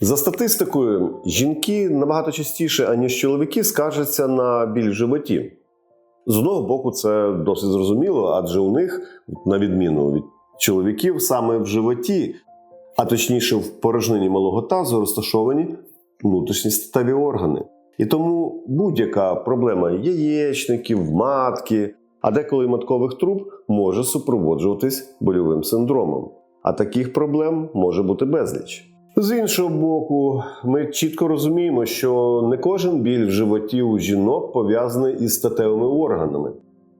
За статистикою, жінки набагато частіше, аніж чоловіки, скаржаться на біль в животі. З одного боку, це досить зрозуміло, адже у них, на відміну від чоловіків, саме в животі, а точніше в порожнині малого тазу, розташовані внутрішні статеві органи. І тому будь-яка проблема яєчників, матки, а деколи маткових труб може супроводжуватись больовим синдромом. А таких проблем може бути безліч. З іншого боку, ми чітко розуміємо, що не кожен біль в животі у жінок пов'язаний із статевими органами.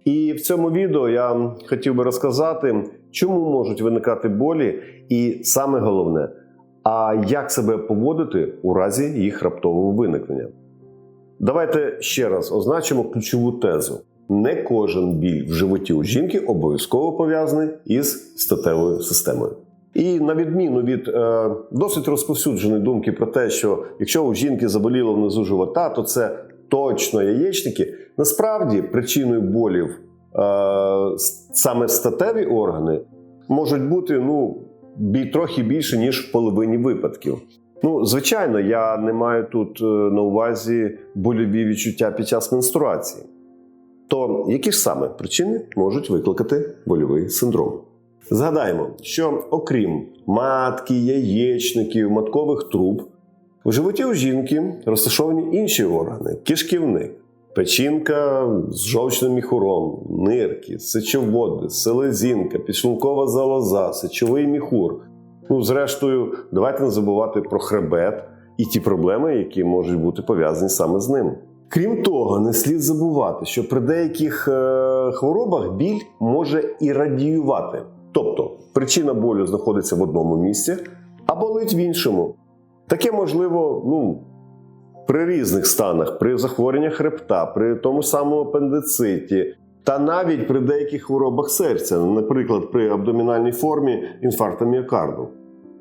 І в цьому відео я хотів би розказати, чому можуть виникати болі, і саме головне, а як себе поводити у разі їх раптового виникнення. Давайте ще раз означимо ключову тезу: не кожен біль в животі у жінки обов'язково пов'язаний із статевою системою. І на відміну від е, досить розповсюдженої думки про те, що якщо у жінки заболіло внизу живота, то це точно яєчники. Насправді причиною болів е, саме статеві органи можуть бути ну, трохи більше, ніж в половині випадків. Ну, звичайно, я не маю тут е, на увазі больові відчуття під час менструації. То які ж саме причини можуть викликати больовий синдром? Згадаємо, що окрім матки, яєчників, маткових труб, у животі у жінки розташовані інші органи: кишківник, печінка з жовчним міхуром, нирки, сечоводи, селезінка, підшлункова залоза, сечовий міхур. Ну, зрештою, давайте не забувати про хребет і ті проблеми, які можуть бути пов'язані саме з ним. Крім того, не слід забувати, що при деяких е, хворобах біль може і радіювати. Тобто причина болю знаходиться в одному місці, а болить в іншому. Таке можливо ну, при різних станах, при захворюванні хребта, при тому самому апендициті, та навіть при деяких хворобах серця, наприклад, при абдомінальній формі інфаркту міокарду.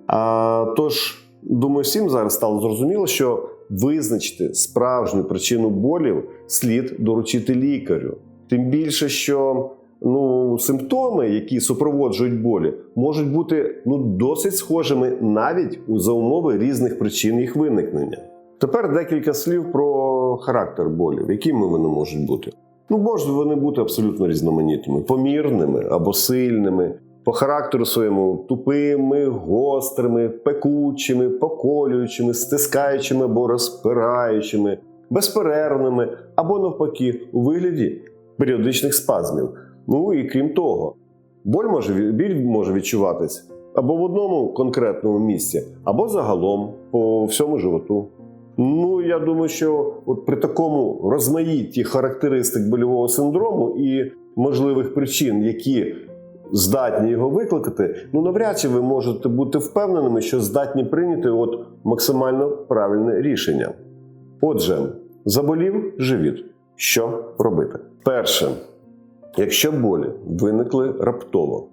А, Тож, думаю, всім зараз стало зрозуміло, що визначити справжню причину болів слід доручити лікарю. Тим більше, що ну, симптоми, які супроводжують болі, можуть бути ну, досить схожими навіть за умови різних причин їх виникнення. Тепер декілька слів про характер болів, якими вони можуть бути. Ну, можуть вони бути абсолютно різноманітними, помірними або сильними, по характеру своєму тупими, гострими, пекучими, поколюючими, стискаючими або розпираючими, безперервними або навпаки у вигляді періодичних спазмів. Ну і крім того, боль може, біль може відчуватись або в одному конкретному місці, або загалом по всьому животу. Ну, я думаю, що от при такому розмаїтті характеристик больового синдрому і можливих причин, які здатні його викликати, ну навряд чи ви можете бути впевненими, що здатні прийняти от максимально правильне рішення. Отже, заболів живіт. Що робити? Перше, якщо болі виникли раптово,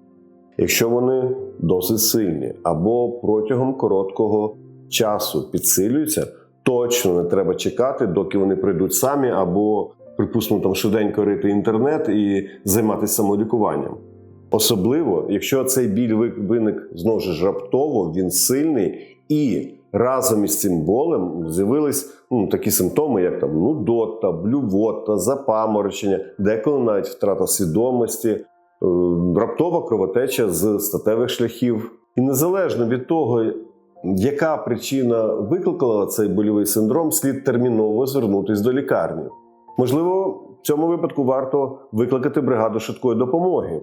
якщо вони досить сильні або протягом короткого часу підсилюються, точно не треба чекати, доки вони прийдуть самі, або, припустимо, там швиденько рити інтернет і займатися самолікуванням. Особливо, якщо цей біль виник знову ж раптово, він сильний, і разом із цим болем з'явились ну, такі симптоми, як там нудота, блювота, запаморочення, деколи навіть втрата свідомості, е, раптова кровотеча з статевих шляхів. І незалежно від того, яка причина викликала цей больовий синдром, слід терміново звернутися до лікарні. Можливо, в цьому випадку варто викликати бригаду швидкої допомоги.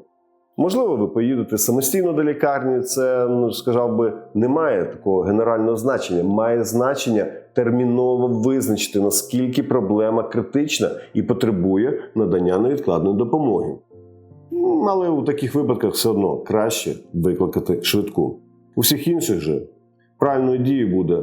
Можливо, ви поїдете самостійно до лікарні. Це ну сказав би не має такого генерального значення. Має значення терміново визначити наскільки проблема критична і потребує надання невідкладної допомоги. Але у таких випадках все одно краще викликати швидку. У всіх інших же правильною дією буде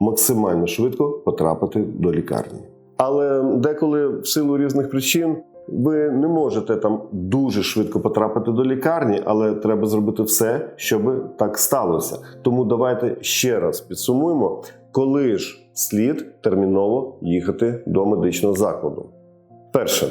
максимально швидко потрапити до лікарні. Але деколи в силу різних причин ви не можете там дуже швидко потрапити до лікарні, але треба зробити все, щоб так сталося. Тому давайте ще раз підсумуємо, коли ж слід терміново їхати до медичного закладу. Перше,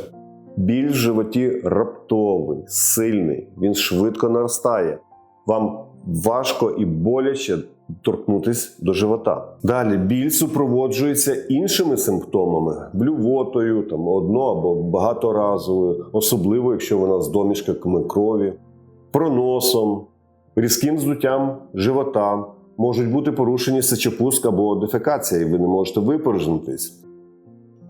біль в животі раптовий, сильний, він швидко наростає. Вам важко і боляче торкнутись до живота. Далі біль супроводжується іншими симптомами: блювотою, там одно або багаторазовою, особливо якщо вона з домішками крові, проносом, різким здуттям живота. Можуть бути порушені сечопуск або дефекація, і ви не можете випорожнитись.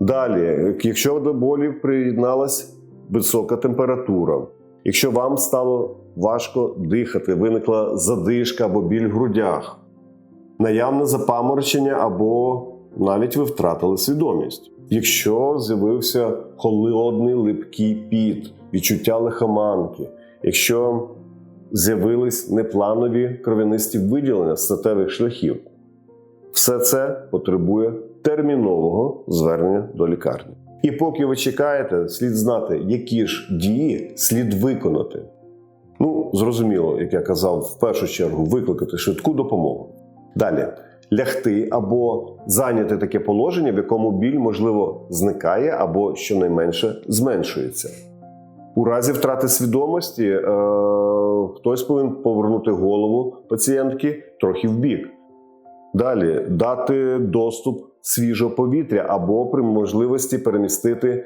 Далі, якщо до болі приєдналась висока температура, якщо вам стало важко дихати, виникла задишка або біль в грудях, наявне запаморочення або навіть ви втратили свідомість. Якщо з'явився холодний липкий піт, відчуття лихоманки, якщо з'явились непланові кров'янисті виділення статевих шляхів, все це потребує термінового звернення до лікарні. І поки ви чекаєте, слід знати, які ж дії слід виконати. Ну, зрозуміло, як я казав, в першу чергу викликати швидку допомогу. Далі лягти або зайняти таке положення, в якому біль, можливо, зникає або щонайменше зменшується. У разі втрати свідомості е- хтось повинен повернути голову пацієнтки трохи вбік. Далі дати доступ свіжого повітря або при можливості перемістити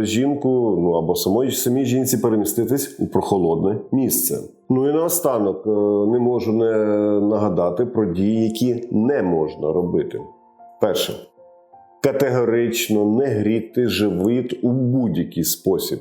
жінку, ну або самої самій жінці переміститись у прохолодне місце. Ну і наостанок е, не можу не нагадати про дії, які не можна робити. Перше, категорично не гріти живіт у будь-який спосіб.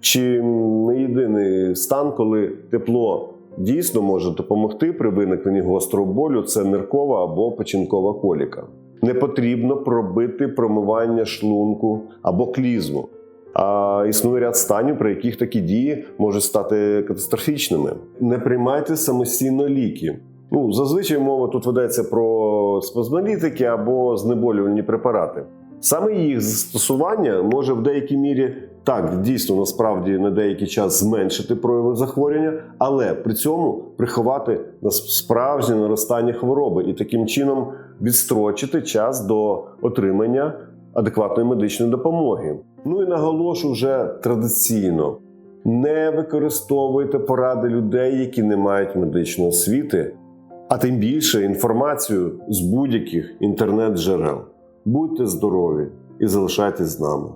Чи не єдиний стан, коли тепло дійсно може допомогти при виникненні гострого болю, це ниркова або печінкова коліка. Не потрібно пробити промивання шлунку або клізму. А існує ряд станів, при яких такі дії можуть стати катастрофічними. Не приймайте самостійно ліки. Ну, зазвичай мова тут ведеться про спазмолітики або знеболювальні препарати. Саме їх застосування може в деякій мірі так дійсно насправді на деякий час зменшити прояви захворювання, але при цьому приховати на справжнє наростання хвороби і таким чином відстрочити час до отримання адекватної медичної допомоги. Ну і наголошу вже традиційно: не використовуйте поради людей, які не мають медичної освіти, а тим більше інформацію з будь-яких інтернет-джерел. Будьте здорові і залишайтесь з нами.